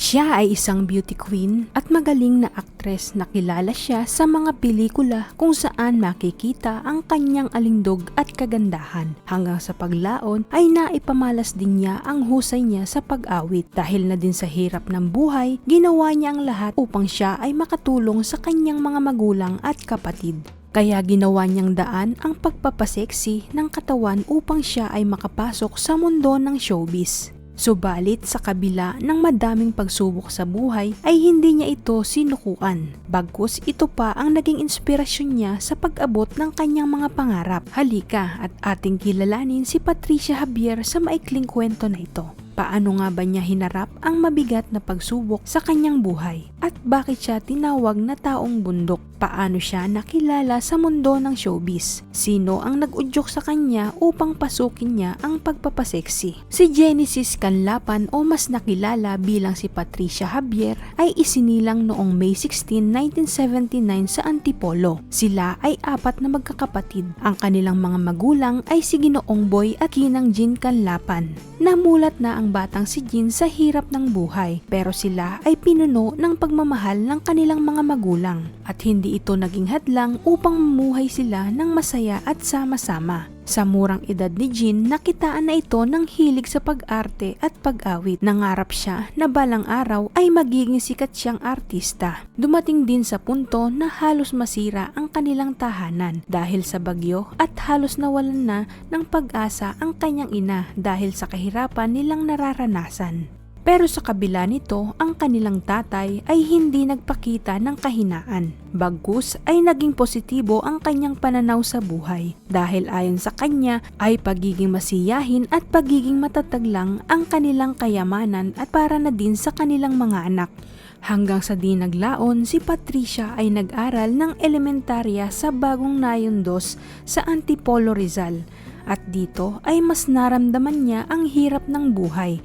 Siya ay isang beauty queen at magaling na aktres na kilala siya sa mga pelikula kung saan makikita ang kanyang alindog at kagandahan. Hanggang sa paglaon ay naipamalas din niya ang husay niya sa pag-awit. Dahil na din sa hirap ng buhay, ginawa niya ang lahat upang siya ay makatulong sa kanyang mga magulang at kapatid. Kaya ginawa niyang daan ang pagpapaseksi ng katawan upang siya ay makapasok sa mundo ng showbiz. Subalit sa kabila ng madaming pagsubok sa buhay ay hindi niya ito sinukuan. Bagkus ito pa ang naging inspirasyon niya sa pag-abot ng kanyang mga pangarap. Halika at ating kilalanin si Patricia Javier sa maikling kwento na ito. Paano nga ba niya hinarap ang mabigat na pagsubok sa kanyang buhay? At bakit siya tinawag na taong bundok? Paano siya nakilala sa mundo ng showbiz? Sino ang nag-udyok sa kanya upang pasukin niya ang pagpapaseksi? Si Genesis Canlapan o mas nakilala bilang si Patricia Javier ay isinilang noong May 16, 1979 sa Antipolo. Sila ay apat na magkakapatid. Ang kanilang mga magulang ay si Ginoong Boy at Ginang Jean Canlapan. Namulat na ang batang si Jean sa hirap ng buhay pero sila ay pinuno ng pagmamahal ng kanilang mga magulang at hindi ito naging hadlang upang mamuhay sila ng masaya at sama-sama. Sa murang edad ni Jean, nakitaan na ito ng hilig sa pag-arte at pag-awit. Nangarap siya na balang araw ay magiging sikat siyang artista. Dumating din sa punto na halos masira ang kanilang tahanan dahil sa bagyo at halos nawalan na ng pag-asa ang kanyang ina dahil sa kahirapan nilang nararanasan. Pero sa kabila nito, ang kanilang tatay ay hindi nagpakita ng kahinaan. Bagkus ay naging positibo ang kanyang pananaw sa buhay dahil ayon sa kanya ay pagiging masiyahin at pagiging matatag lang ang kanilang kayamanan at para na din sa kanilang mga anak. Hanggang sa di naglaon, si Patricia ay nag-aral ng elementarya sa bagong nayundos sa Antipolo Rizal at dito ay mas naramdaman niya ang hirap ng buhay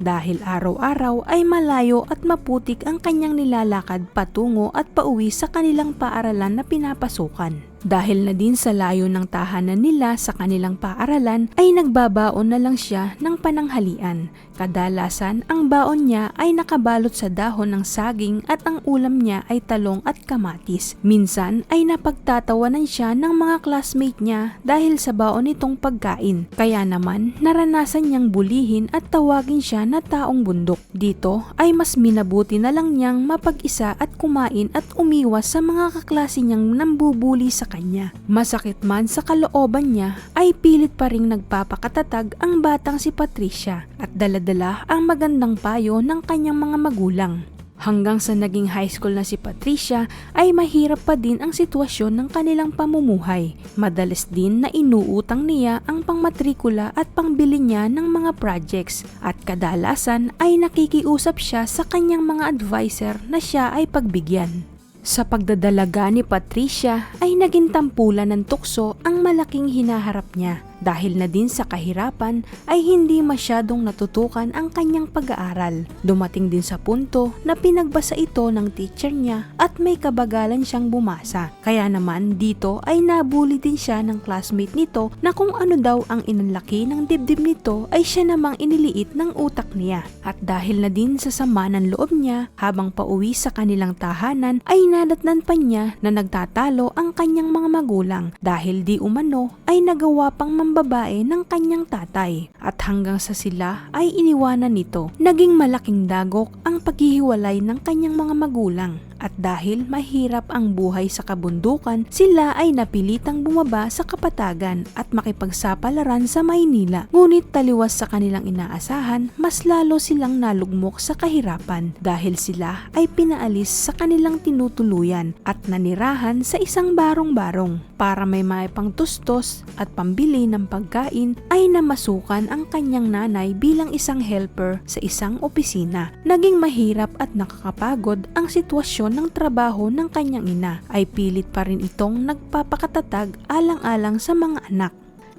dahil araw-araw ay malayo at maputik ang kanyang nilalakad patungo at pauwi sa kanilang paaralan na pinapasukan. Dahil na din sa layo ng tahanan nila sa kanilang paaralan ay nagbabaon na lang siya ng pananghalian. Kadalasan ang baon niya ay nakabalot sa dahon ng saging at ang ulam niya ay talong at kamatis. Minsan ay napagtatawanan siya ng mga classmate niya dahil sa baon nitong pagkain. Kaya naman naranasan niyang bulihin at tawagin siya na taong bundok. Dito ay mas minabuti na lang niyang mapag-isa at kumain at umiwas sa mga kaklase niyang nambubuli sa kanya. Masakit man sa kalooban niya ay pilit pa ring nagpapakatatag ang batang si Patricia at daladala ang magandang payo ng kanyang mga magulang. Hanggang sa naging high school na si Patricia ay mahirap pa din ang sitwasyon ng kanilang pamumuhay. Madalas din na inuutang niya ang pangmatrikula at pangbili niya ng mga projects at kadalasan ay nakikiusap siya sa kanyang mga advisor na siya ay pagbigyan. Sa pagdadalaga ni Patricia ay naging tampulan ng tukso ang malaking hinaharap niya dahil na din sa kahirapan ay hindi masyadong natutukan ang kanyang pag-aaral. Dumating din sa punto na pinagbasa ito ng teacher niya at may kabagalan siyang bumasa. Kaya naman dito ay nabuli din siya ng classmate nito na kung ano daw ang inanlaki ng dibdib nito ay siya namang iniliit ng utak niya. At dahil na din sa sama ng loob niya habang pauwi sa kanilang tahanan ay nadatnan pa niya na nagtatalo ang kanyang mga magulang dahil di umano ay nagawa pang mambabae ng kanyang tatay at hanggang sa sila ay iniwanan nito. Naging malaking dagok ang paghihiwalay ng kanyang mga magulang at dahil mahirap ang buhay sa kabundukan, sila ay napilitang bumaba sa kapatagan at makipagsapalaran sa Maynila. Ngunit taliwas sa kanilang inaasahan, mas lalo silang nalugmok sa kahirapan dahil sila ay pinaalis sa kanilang tinutuluyan at nanirahan sa isang barong-barong para may maipangtustos at pambili ng pagkain ay namasukan ang kanyang nanay bilang isang helper sa isang opisina. Naging mahirap at nakakapagod ang sitwasyon ng trabaho ng kanyang ina ay pilit pa rin itong nagpapakatatag alang-alang sa mga anak.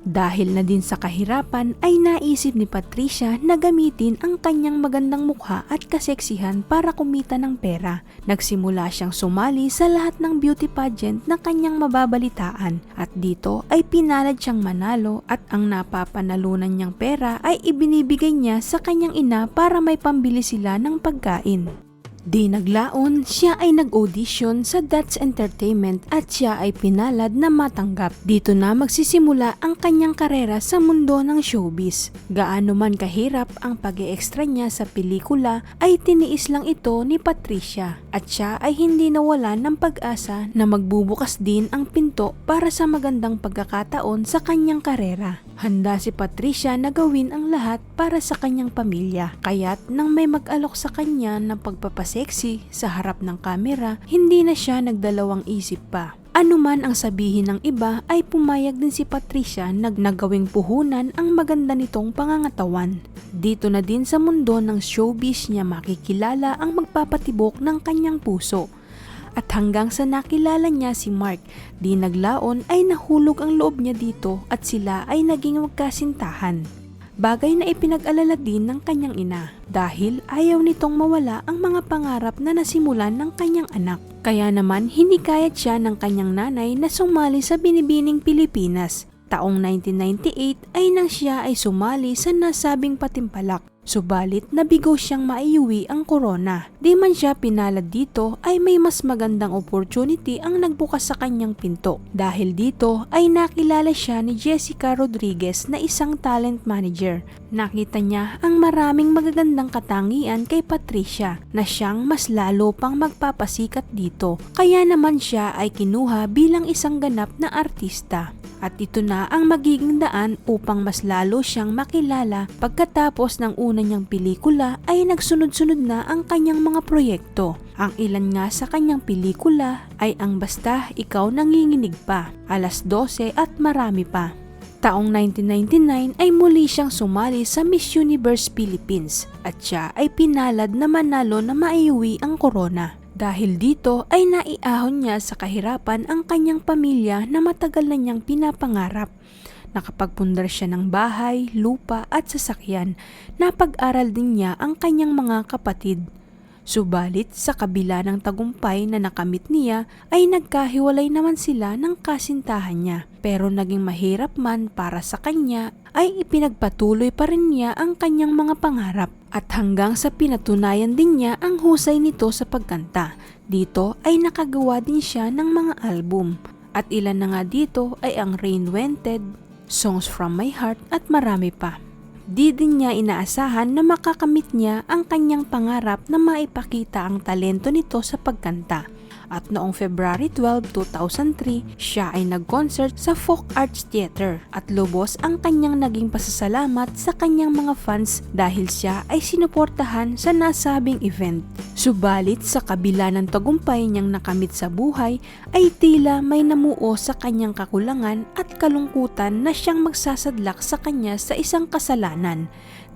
Dahil na din sa kahirapan ay naisip ni Patricia na gamitin ang kanyang magandang mukha at kaseksihan para kumita ng pera. Nagsimula siyang sumali sa lahat ng beauty pageant na kanyang mababalitaan at dito ay pinalad siyang manalo at ang napapanalunan niyang pera ay ibinibigay niya sa kanyang ina para may pambili sila ng pagkain. Di naglaon, siya ay nag-audition sa That's Entertainment at siya ay pinalad na matanggap. Dito na magsisimula ang kanyang karera sa mundo ng showbiz. Gaano man kahirap ang pag extra niya sa pelikula ay tiniis lang ito ni Patricia at siya ay hindi nawala ng pag-asa na magbubukas din ang pinto para sa magandang pagkakataon sa kanyang karera. Handa si Patricia na gawin ang lahat para sa kanyang pamilya. Kaya't nang may mag-alok sa kanya ng pagpapaseksi sa harap ng kamera, hindi na siya nagdalawang isip pa. Ano man ang sabihin ng iba ay pumayag din si Patricia na nagawing puhunan ang maganda nitong pangangatawan. Dito na din sa mundo ng showbiz niya makikilala ang magpapatibok ng kanyang puso at hanggang sa nakilala niya si Mark, di naglaon ay nahulog ang loob niya dito at sila ay naging magkasintahan. Bagay na ipinag-alala din ng kanyang ina dahil ayaw nitong mawala ang mga pangarap na nasimulan ng kanyang anak. Kaya naman hinikayat siya ng kanyang nanay na sumali sa Binibining Pilipinas. Taong 1998 ay nang siya ay sumali sa nasabing patimpalak Subalit nabigo siyang maiuwi ang corona. Di man siya pinalad dito ay may mas magandang opportunity ang nagbukas sa kanyang pinto. Dahil dito ay nakilala siya ni Jessica Rodriguez na isang talent manager. Nakita niya ang maraming magagandang katangian kay Patricia na siyang mas lalo pang magpapasikat dito. Kaya naman siya ay kinuha bilang isang ganap na artista at ito na ang magiging daan upang mas lalo siyang makilala pagkatapos ng una niyang pelikula ay nagsunod-sunod na ang kanyang mga proyekto. Ang ilan nga sa kanyang pelikula ay ang Basta Ikaw Nanginginig Pa, Alas 12 at marami pa. Taong 1999 ay muli siyang sumali sa Miss Universe Philippines at siya ay pinalad na manalo na maiuwi ang corona. Dahil dito ay naiahon niya sa kahirapan ang kanyang pamilya na matagal na niyang pinapangarap. Nakapagpundar siya ng bahay, lupa at sasakyan. Napag-aral din niya ang kanyang mga kapatid. Subalit sa kabila ng tagumpay na nakamit niya ay nagkahiwalay naman sila ng kasintahan niya. Pero naging mahirap man para sa kanya ay ipinagpatuloy pa rin niya ang kanyang mga pangarap at hanggang sa pinatunayan din niya ang husay nito sa pagkanta. Dito ay nakagawa din siya ng mga album at ilan na nga dito ay ang Rain Wented, Songs from My Heart at marami pa. Di din niya inaasahan na makakamit niya ang kanyang pangarap na maipakita ang talento nito sa pagkanta. At noong February 12, 2003, siya ay nag-concert sa Folk Arts Theater at lubos ang kanyang naging pasasalamat sa kanyang mga fans dahil siya ay sinuportahan sa nasabing event. Subalit sa kabila ng tagumpay niyang nakamit sa buhay ay tila may namuo sa kanyang kakulangan at kalungkutan na siyang magsasadlak sa kanya sa isang kasalanan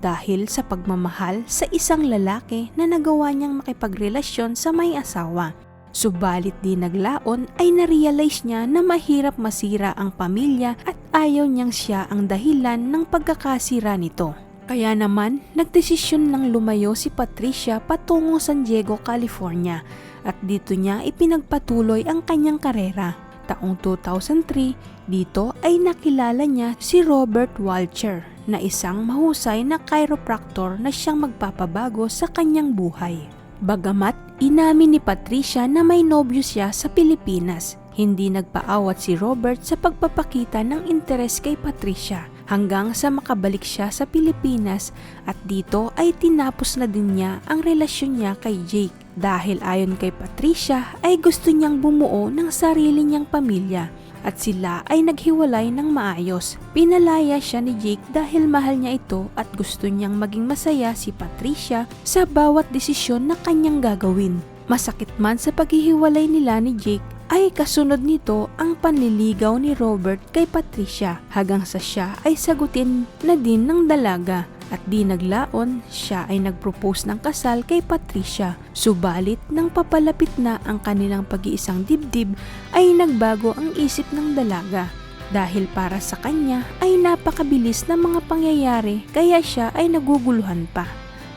dahil sa pagmamahal sa isang lalaki na nagawa niyang makipagrelasyon sa may asawa. Subalit di naglaon ay narealize niya na mahirap masira ang pamilya at ayaw niyang siya ang dahilan ng pagkakasira nito. Kaya naman, nagdesisyon ng lumayo si Patricia patungo San Diego, California at dito niya ipinagpatuloy ang kanyang karera. Taong 2003, dito ay nakilala niya si Robert Walcher na isang mahusay na chiropractor na siyang magpapabago sa kanyang buhay. Bagamat inamin ni Patricia na may nobyo siya sa Pilipinas, hindi nagpaawat si Robert sa pagpapakita ng interes kay Patricia hanggang sa makabalik siya sa Pilipinas at dito ay tinapos na din niya ang relasyon niya kay Jake. Dahil ayon kay Patricia ay gusto niyang bumuo ng sarili niyang pamilya at sila ay naghiwalay ng maayos. Pinalaya siya ni Jake dahil mahal niya ito at gusto niyang maging masaya si Patricia sa bawat desisyon na kanyang gagawin. Masakit man sa paghihiwalay nila ni Jake ay kasunod nito ang panliligaw ni Robert kay Patricia hanggang sa siya ay sagutin na din ng dalaga at di naglaon, siya ay nagpropose ng kasal kay Patricia. Subalit nang papalapit na ang kanilang pag-iisang dibdib ay nagbago ang isip ng dalaga. dahil para sa kanya ay napakabilis ng mga pangyayari kaya siya ay naguguluhan pa.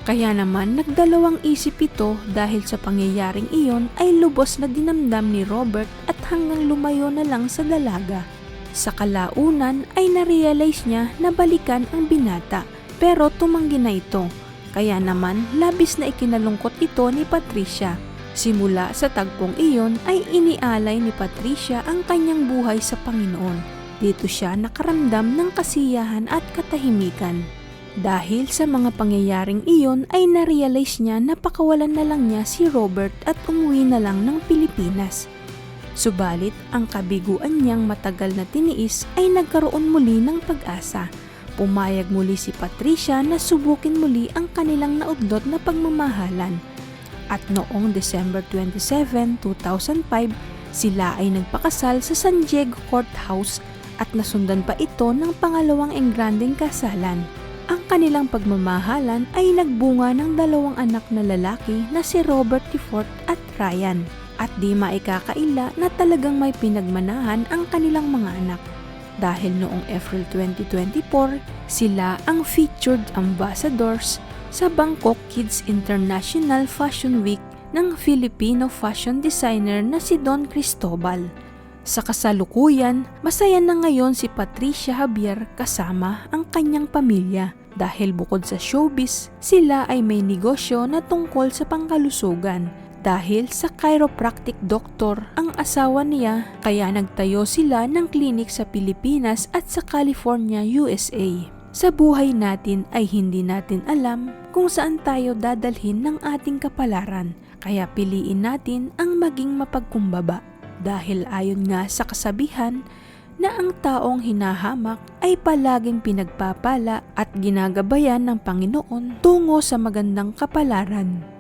Kaya naman nagdalawang isip ito dahil sa pangyayaring iyon ay lubos na dinamdam ni Robert at hanggang lumayo na lang sa dalaga. Sa kalaunan ay narealize niya na balikan ang binata pero tumanggi na ito. Kaya naman labis na ikinalungkot ito ni Patricia. Simula sa tagpong iyon ay inialay ni Patricia ang kanyang buhay sa Panginoon. Dito siya nakaramdam ng kasiyahan at katahimikan. Dahil sa mga pangyayaring iyon ay narealize niya na pakawalan na lang niya si Robert at umuwi na lang ng Pilipinas. Subalit ang kabiguan niyang matagal na tiniis ay nagkaroon muli ng pag-asa. Pumayag muli si Patricia na subukin muli ang kanilang naudlot na pagmamahalan. At noong December 27, 2005, sila ay nagpakasal sa San Diego Courthouse at nasundan pa ito ng pangalawang engrandeng kasalan. Ang kanilang pagmamahalan ay nagbunga ng dalawang anak na lalaki na si RobertTifort at Ryan. At di maikakaila na talagang may pinagmanahan ang kanilang mga anak. Dahil noong April 2024, sila ang featured ambassadors sa Bangkok Kids International Fashion Week ng Filipino fashion designer na si Don Cristobal. Sa kasalukuyan, masaya na ngayon si Patricia Javier kasama ang kanyang pamilya dahil bukod sa showbiz, sila ay may negosyo na tungkol sa pangkalusugan. Dahil sa chiropractic doctor ang asawa niya kaya nagtayo sila ng klinik sa Pilipinas at sa California, USA. Sa buhay natin ay hindi natin alam kung saan tayo dadalhin ng ating kapalaran kaya piliin natin ang maging mapagkumbaba dahil ayon nga sa kasabihan na ang taong hinahamak ay palaging pinagpapala at ginagabayan ng Panginoon tungo sa magandang kapalaran.